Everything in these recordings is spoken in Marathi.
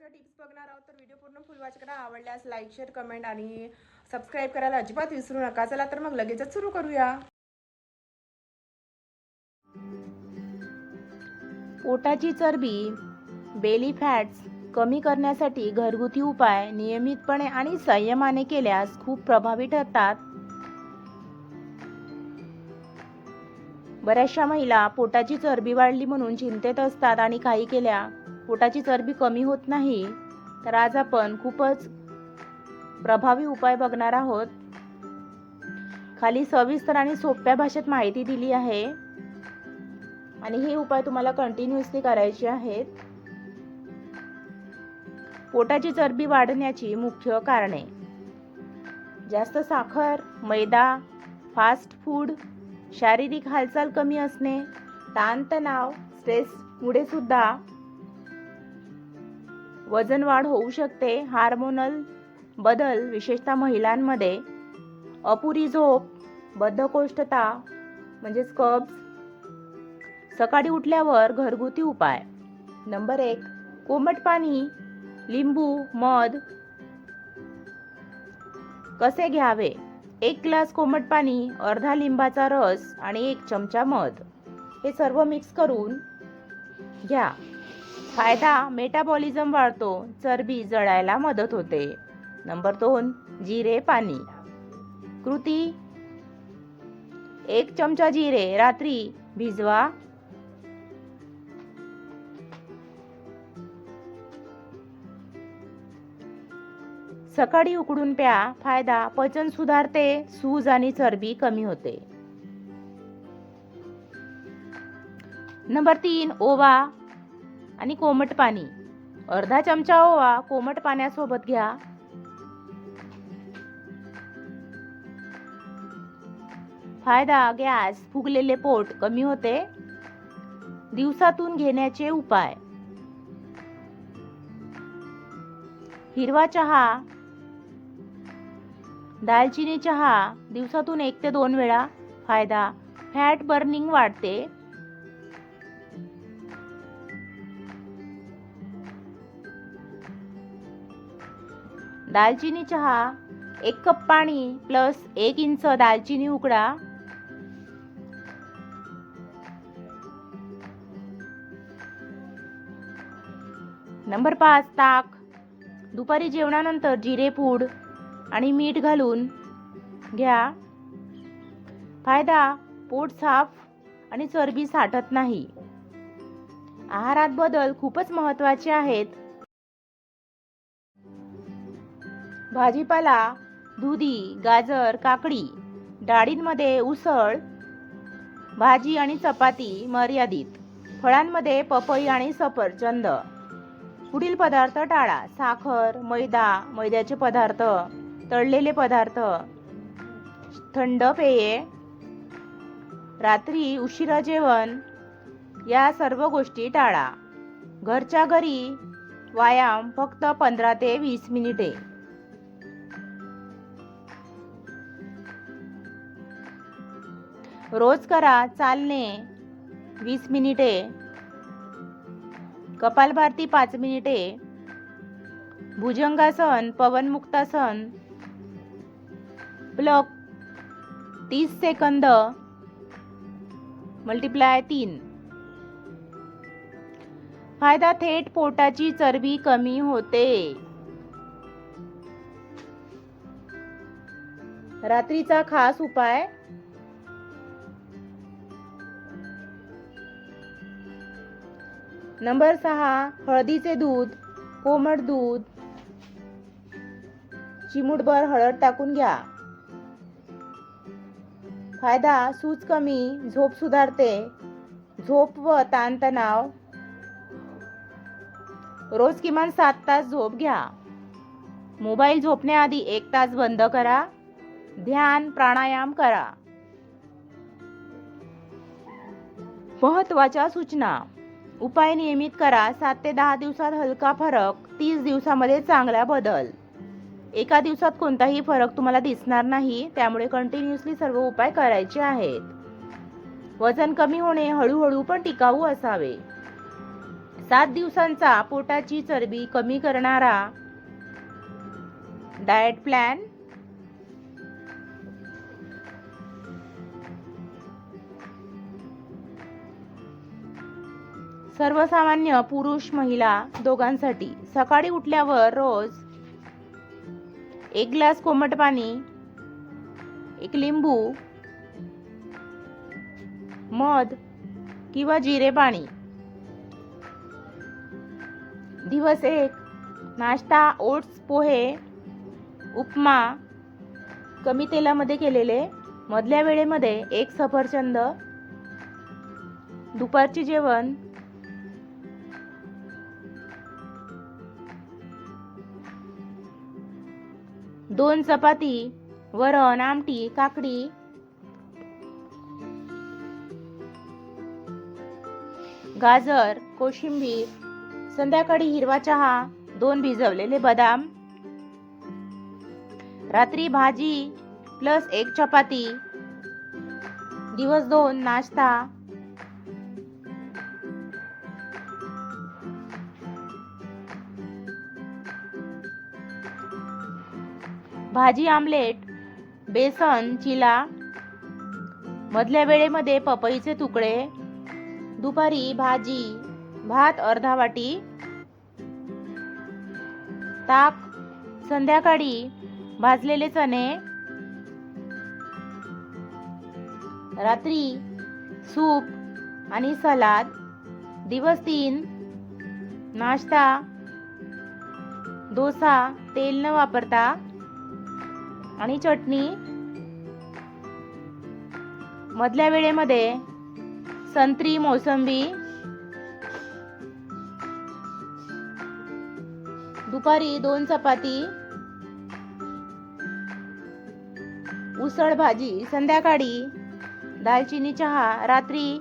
महत्त्वाच्या टिप्स बघणार आहोत. तर व्हिडिओ पूर्ण फुल वॉच करा. आवडल्यास लाईक शेअर कमेंट आणि सबस्क्राईब करायला अजिबात विसरू नका. चला तर मग लगेचच सुरू करूया. पोटाची चरबी बेली फॅट्स कमी करण्यासाठी घरगुती उपाय नियमितपणे आणि संयमाने केल्यास खूप प्रभावी ठरतात. बऱ्याचशा महिला पोटाची चरबी वाढली म्हणून चिंतेत असतात आणि काही केल्या पोटाची चरबी कमी होत नाही तर आज आपण खूपच प्रभावी उपाय बघणार आहोत. खाली सविस्तर आणि सोप्या भाषेत माहिती दिली आहे. आणि हे उपाय तुम्हाला कंटिन्युअसली करायचे आहेत. पोटाची चरबी वाढण्याची मुख्य कारणे. जास्त साखर मैदा फास्ट फूड शारीरिक हालचाल कमी असणे ताणतणाव स्ट्रेसमुळे सुद्धा वजन वाढ होऊ शकते. हार्मोनल बदल विशेषतः महिलांमध्ये अपुरी झोप बद्धकोष्ठता म्हणजेच कब्ज सकाळी उठल्यावर घरगुती उपाय. नंबर एक कोमट पाणी लिंबू मध कसे घ्यावे? एक ग्लास कोमट पाणी अर्धा लिंबाचा रस आणि एक चमचा मध. हे सर्व मिक्स करून घ्या. फायदा मेटाबॉलिझम वाढतो चरबी जळायला मदत होते. नंबर दोन जिरे पाणी. कृती. एक चमचा जिरे रात्री भिजवा. सकाळी उकडून प्या फायदा पचन सुधारते सूज आणि चरबी कमी होते. नंबर तीन ओवा. आणि कोमट पाणी. अर्धा चमचा ओवा कोमट पाण्यासोबत घ्या. फायदा गॅस फुगलेले पोट कमी होते. दिवसातून घेण्याचे उपाय. हिरवा चहा. दालचिनी चहा. दिवसातून एक ते दोन वेळा. फायदा फॅट बर्निंग वाढते. दालचिनी चहा एक कप पाणी प्लस एक इंच दालचिनी उकडा. नंबर पाच ताक. दुपारी जेवणानंतर जिरे पूड आणि मीठ घालून घ्या. फायदा पोट साफ आणि चरबी साठत नाही. आहारात बदल खूपच महत्त्वाचे आहेत. भाजीपाला दुधी गाजर काकडी डाळींमध्ये उसळ भाजी आणि चपाती मर्यादित. फळांमध्ये पपई आणि सफरचंद पुढील पदार्थ टाळा. साखर मैदा मैद्याचे पदार्थ तळलेले पदार्थ. थंड पेये. रात्री उशिरा जेवण. या सर्व गोष्टी टाळा. घरच्या घरी व्यायाम फक्त पंधरा ते वीस मिनिटे. रोज करा चालणे. वीस मिनिटे. कपालभारती पाच मिनिटे. भुजंगासन पवनमुक्तासन ब्लॉक तीस सेकंद. मल्टिप्लाय तीन. फायदा थेट पोटाची चरबी कमी होते. रात्रीचा खास उपाय नंबर सहा हळदीचे दूध कोमट दूध. चिमूटभर हळद टाकून घ्या. फायदा सूज कमी झोप सुधारते. झोप व ताणतणाव. रोज किमान सात तास झोप घ्या. मोबाईल झोपण्याआधी एक तास बंद करा. ध्यान प्राणायाम करा. महत्त्वाच्या सूचना. उपाय नियमित करा सात ते दहा दिवसात हलका फरक तीस दिवसामध्ये चांगला बदल. एका दिवसात कोणताही फरक तुम्हाला दिसणार नाही त्यामुळे कंटिन्युअसली सर्व उपाय करायचे आहेत. वजन कमी होणे हळूहळू पण टिकाऊ असावे. सात दिवसांचा पोटाची चरबी कमी करणारा डाएट प्लॅन सर्वसामान्य पुरुष महिला दोघांसाठी सकाळी उठल्यावर रोज एक ग्लास कोमट पाणी एक लिंबू मध किंवा जिरे पाणी. दिवस एक नाश्ता ओट्स पोहे उपमा कमी तेलामध्ये केलेले मधल्या वेळेमध्ये एक सफरचंद दुपारचे जेवण दोन चपाती वरण आमटी काकडी. गाजर कोशिंबीर संध्याकाळी हिरवा चहा दोन भिजवलेले बदाम. रात्री भाजी प्लस एक चपाती. दिवस दोन नाश्ता. भाजी आमलेट बेसन चिला मधल्या वेळेमध्ये पपईचे तुकडे दुपारी भाजी भात अर्धा वाटी ताक संध्याकाळी भाजलेले चणे रात्री सूप आणि सलाद दिवस तीन नाश्ता डोसा तेल न वापरता आणि चटणी. मधल्या वेळेमध्ये संत्री मोसंबी. दुपारी दोन चपाती. उसळ भाजी संध्याकाळी दालचिनी चहा रात्री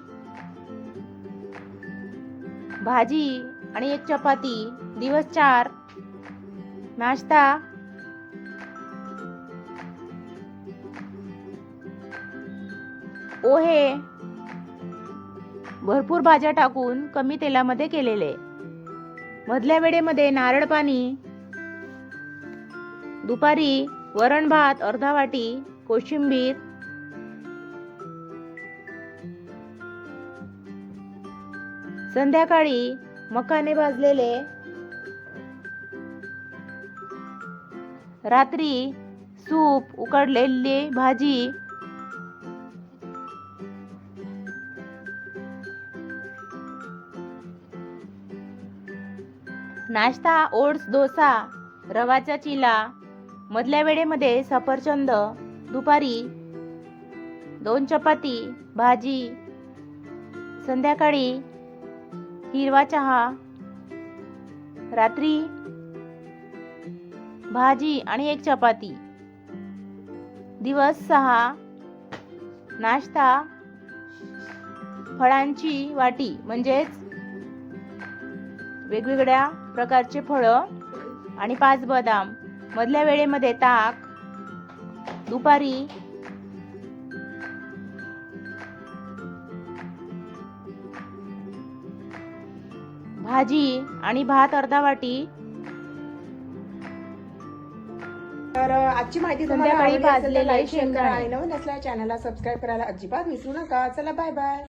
भाजी आणि एक चपाती दिवस चार नाश्ता. पोहे भरपूर भाज्या टाकून कमी तेलामध्ये केलेले. मधल्या वेळेमध्ये नारळ पाणी दुपारी वरण भात अर्धा वाटी कोशिंबीर संध्याकाळी मकाने भाजलेले रात्री सूप उकडलेली भाजी नाश्ता ओट्स डोसा रवाचा चिला मधल्या वेळेमध्ये सफरचंद दुपारी दोन चपाती भाजी संध्याकाळी हिरवा चहा रात्री भाजी आणि एक चपाती. दिवस सहा नाश्ता फळांची वाटी म्हणजेच वेगवेगळ्या प्रकारचे फळं आणि पाच बदाम. मधल्या वेळेमध्ये ताक दुपारी भाजी आणि भात अर्धा वाटी. तर आजची माहिती तुम्हाला संध्याकाळी आवडली असेल तर भाजलेले लाईक शेअर करा. शेंगदाणे. आणि नवीन असल्या चॅनलला सबस्क्राईब करायला अजिबात विसरू नका. चला बाय बाय